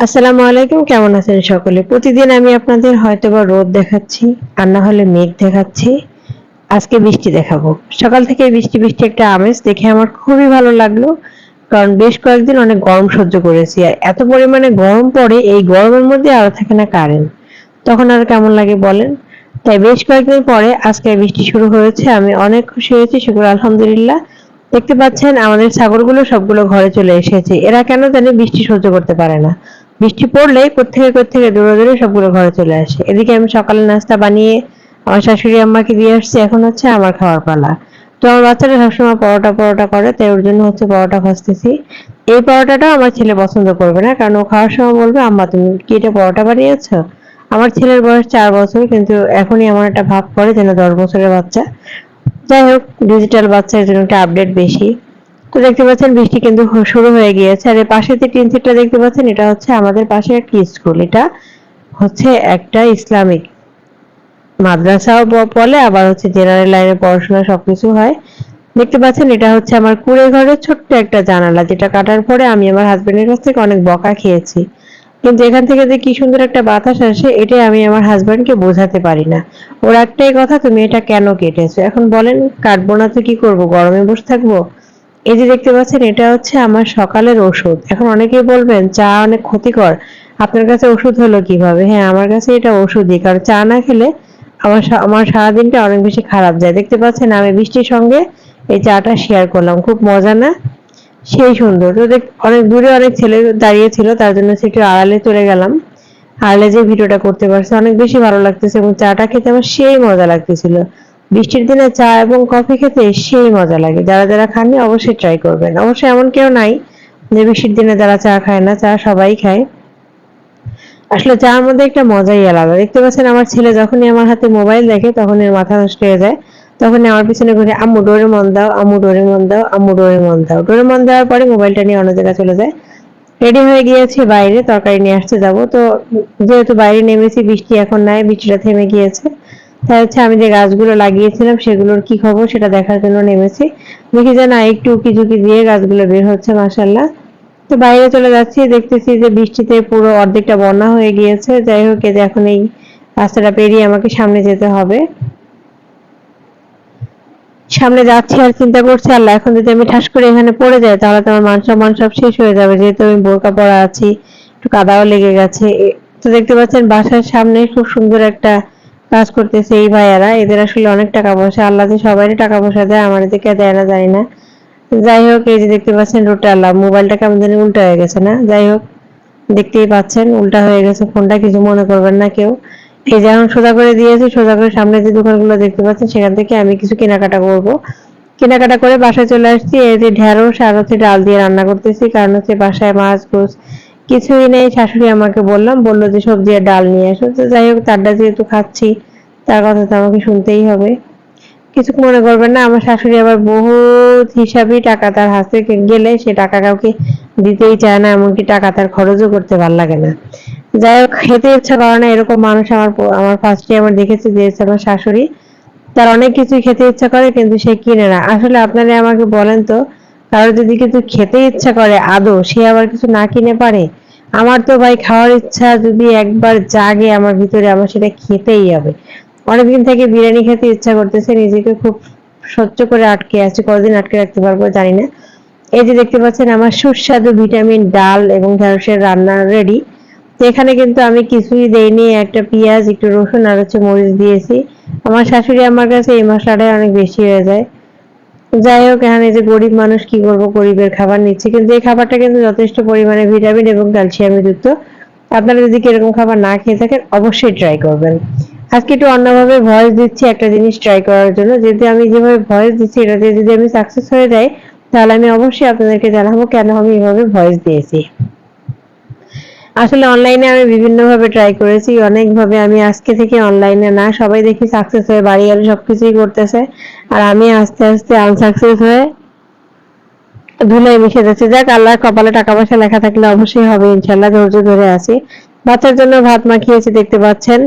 আসসালামু আলাইকুম, কেমন আছেন সকলে? প্রতিদিন আমি আপনাদের হয়তো বা রোদ দেখাচ্ছি, আর না হলে মেঘ দেখাচ্ছি। আজকে বৃষ্টি দেখাবো। সকাল থেকে বৃষ্টি বৃষ্টি একটা আমেজ দেখে আমার খুবই ভালো লাগল, কারণ বেশ কয়েকদিন অনেক গরম সহ্য করেছি, আর এত পরিমাণে গরম পড়ে এই গরমের মধ্যে আরও থাকে না কারেন্ট। তখন আর কেমন লাগে বলেন? তাই বেশ কয়েকদিন পরে আজকে বৃষ্টি শুরু হয়েছে, আমি অনেক খুশি হয়েছি, শুক্র আলহামদুলিল্লাহ। দেখতে পাচ্ছেন আমাদের ছাগলগুলো সবগুলো ঘরে চলে এসেছে, এরা কেন জানি বৃষ্টি সহ্য করতে পারে না। বৃষ্টি পড়লে কোথেকে কোথেকে দৌড়ে দৌড়ে সবগুলো ঘরে চলে আসে। এদিকে আমি সকালে নাস্তা বানিয়ে আমার শাশুড়ি আম্মাকে দিয়ে আসছি, এখন হচ্ছে আমার খাওয়ার পালা। তো আমার বাচ্চাটা সবসময় পরোটা পরোটা করে, তাই ওর জন্য হচ্ছে পরোটা ভাজতেছি। এই পরোটাটাও আমার ছেলে পছন্দ করবে না, কারণ ও খাওয়ার সময় বলবে, আম্মা, তুমি কি এটা পরোটা বানিয়েছো? আমার ছেলের বয়স চার বছর, কিন্তু এখনই আমার একটা ভাব পড়ে যেন দশ বছরের বাচ্চা। যাই হোক ডিজিটাল বাচ্চার জন্য একটা আপডেট বেশি। তো দেখতে পাচ্ছেন বৃষ্টি কিন্তু শুরু হয়ে গিয়েছে। আর পাশে যে টিন সেটটা দেখতে পাচ্ছেন, এটা হচ্ছে আমাদের পাশে একটি স্কুল। এটা হচ্ছে একটা ইসলামিক মাদ্রাসাও বলে, আবার হচ্ছে জেনারেল লাইনে পড়াশোনা সবকিছু হয়। দেখতে পাচ্ছেন, এটা হচ্ছে আমার কুড়ে ঘরের ছোট্ট একটা জানালা, যেটা কাটার পরে আমি আমার হাজবেন্ডের কাছ থেকে অনেক বকা খেয়েছি। কিন্তু এখান থেকে যে কি সুন্দর একটা বাতাস আসে, এটাই আমি আমার হাজবেন্ডকে বোঝাতে পারি না। ওর একটাই কথা, তুমি এটা কেন কেটেছো? এখন বলেন, কাটবো না তো কি করব? গরমে বসে থাকব? এই যে দেখতে পাচ্ছেন, এটা হচ্ছে আমার সকালের ওষুধ। এখন অনেকেই বলবেন, চা অনেক ক্ষতিকর। আপনার কাছে ওষুধ হলো কীভাবে? হ্যাঁ আমার কাছে এটা ওষুধই, কারণ চা না খেলে আমার আমার সারাদিনটা অনেক বেশি খারাপ যায়। দেখতে পাচ্ছেন, আমি বৃষ্টির সঙ্গে এই চাটা শেয়ার করলাম। খুব মজা না? সেই সুন্দর। তো দেখ, অনেক দূরে অনেক ছেলে দাঁড়িয়ে ছিল, তার জন্য সে একটু আড়ালে চলে গেলাম। আড়ালে যে ভিডিওটা করতে পারছে। অনেক বেশি ভালো লাগতেছে এবং চাটা খেতে আমার সেই মজা লাগতেছিল। বৃষ্টির দিনে চা এবং কফি খেতে সেই মজা লাগে। যারা যারা খাননি অবশ্যই ট্রাই করবেন। অবশ্যই এমন কেউ নাই যে বৃষ্টির দিনে যারা চা খায় না, চা সবাই খায়। আসলে চার মধ্যে একটা মজাই আলাদা। দেখতে পাচ্ছেন আমার ছেলে যখনই আমার হাতে মোবাইল দেখে তখন এর মাথা নষ্ট হয়ে যায়। তখন আমার পিছনে ঘুরে, আম্মু, ডোরে মন দাও, আম্মু, ডোরে মন দাও, আম্মু, ডোরে মন দাও। ডোরে মন দেওয়ার পরে মোবাইলটা নিয়ে অন্য জায়গায় চলে যায়। রেডি হয়ে গিয়েছে, বাইরে তরকারি নিয়ে আসতে যাব। তো যেহেতু বাইরে নেমেছি, বৃষ্টি এখন নাই, বৃষ্টিটা থেমে গিয়েছে। হচ্ছে আমি যে গাছগুলো লাগিয়েছিলাম সেগুলোর কি খবর সেটা দেখার জন্য নেমেছি। দেখি যে না একটু উকি ঝুঁকি দিয়ে গাছগুলো বের হচ্ছে মাসাল্লাহ তো বাইরে চলে যাচ্ছি, দেখতেছি যে বৃষ্টিতে পুরো অর্ধেকটা বন্যা হয়ে গিয়েছে। যাই হোক যে এখন এই রাস্তাটা পেরিয়ে আমাকে সামনে যেতে হবে। সামনে যাচ্ছি আর চিন্তা করছি, আল্লাহ, এখন যদি আমি ঠাস করে এখানে পড়ে যাই, তাহলে তো আমার মান সম্মান সব শেষ হয়ে যাবে। যেহেতু আমি বোরকা পরা আছি, একটু কাদাও লেগে গেছে। তো দেখতে পাচ্ছেন, বাসার সামনে খুব সুন্দর একটা কাজ করতেছে এই ভাইয়ারা, এদের আসলে অনেক টাকা পয়সা। আল্লাহ যে সবারই টাকা পয়সা দেয়, আমার এদিকে দেয় না জানি না। যাই হোক, এই যে দেখতে পাচ্ছেন রোটা আল্লাহ, মোবাইলটা কেমন জানি উল্টা হয়ে গেছে না? যাই হোক, দেখতেই পাচ্ছেন, উল্টা হয়ে গেছে ফোনটা, কিছু মনে করবেন না কেউ। এই যে এখন সোজা করে দিয়েছি, সোজা করে সামনে যে দোকানগুলো দেখতে পাচ্ছেন, সেখান থেকে আমি কিছু কেনাকাটা করব। কেনাকাটা করে বাসায় চলে আসছি, এই যে ঢেঁড়স আর হচ্ছে ডাল দিয়ে রান্না করতেছি, কারণ হচ্ছে বাসায় মাছ, গোস কিছুই নেই, শাশুড়ি আমাকে বললাম বলল যে সবজি আর ডাল নিয়ে আসো। তো যাই হোক তারটা যেহেতু খাচ্ছি, তার কথা তো আমাকে শুনতেই হবে। কিছু মনে করবেন না, আমার শাশুড়ি আবার বহুত হিসাবে টাকা তার হাতে গেলে সে টাকা কাউকে দিতেই চায় না, এমনকি টাকা তার খরচও করতে ভালো লাগে না। যাই হোক, খেতে ইচ্ছা করে না, এরকম মানুষ আমার আমার ফার্স্টে আমার দেখেছি যে আমার শাশুড়ি। তার অনেক কিছুই খেতে ইচ্ছা করে, কিন্তু সে কিনে না। আসলে আপনারা আমাকে বলেন তো কারও যদি কিছু খেতে ইচ্ছা করে, আদৌ? সে আবার কিছু না কিনে পারে? আমার তো ভাই খাওয়ার ইচ্ছা যদি একবার জাগে আমার ভিতরে, আমার সেটা খেতেই হবে। অনেকদিন থেকে বিরিয়ানি খেতে ইচ্ছা করতেছে, নিজেকে খুব সহ্য করে আটকে আছে। কতদিন আটকে রাখতে পারব জানি না। এই যে দেখতে পাচ্ছেন, আমার সুস্বাদু ভিটামিন ডাল এবং ঢেঁড়সের রান্না রেডি তো এখানে কিন্তু আমি কিছুই দেইনি, একটা পেঁয়াজ, একটু রসুন, আর হচ্ছে মরিচ দিয়েছি। আমার শাশুড়ি আমার কাছে এই মশলাটাই অনেক বেশি হয়ে যায়। যাই হোক, এখানে যে গরিব মানুষ কি করব? গরিবের খাবার নিচ্ছে। কিন্তু এই খাবারটা কিন্তু যথেষ্ট পরিমাণে ভিটামিন এবং ক্যালসিয়াম যুক্ত। আপনারা যদি কীরকম খাবার না খেয়ে থাকেন, অবশ্যই ট্রাই করবেন। আজকে একটু অন্যভাবে ভয়েস দিচ্ছি একটা জিনিস ট্রাই করার জন্য। যেহেতু আমি যেভাবে ভয়েস দিচ্ছি এটাতে যদি আমি সাকসেস হয়ে যাই, তাহলে আমি অবশ্যই আপনাদেরকে জানাব কেন আমি এভাবে ভয়েস দিয়েছি। আসলে অনলাইনে আমি বিভিন্নভাবে ট্রাই করেছি, অনেকভাবে। আমি আজকে থেকে অনলাইনে না, সবাই দেখি সাকসেস হয়ে বাড়ি গেলে সবকিছুই করতেছে। আর আমি আস্তে আস্তে আনসাকসেস হয়ে ধুলাই মিশে যাচ্ছে। যাক আল্লাহ কপালে টাকা পয়সা লেখা থাকলে অবশ্যই হবে ইনশাল্লাহ ধৈর্য ধরে আছি। বাচ্চার জন্য ভাত মাখিয়েছি, দেখতে পাচ্ছেন।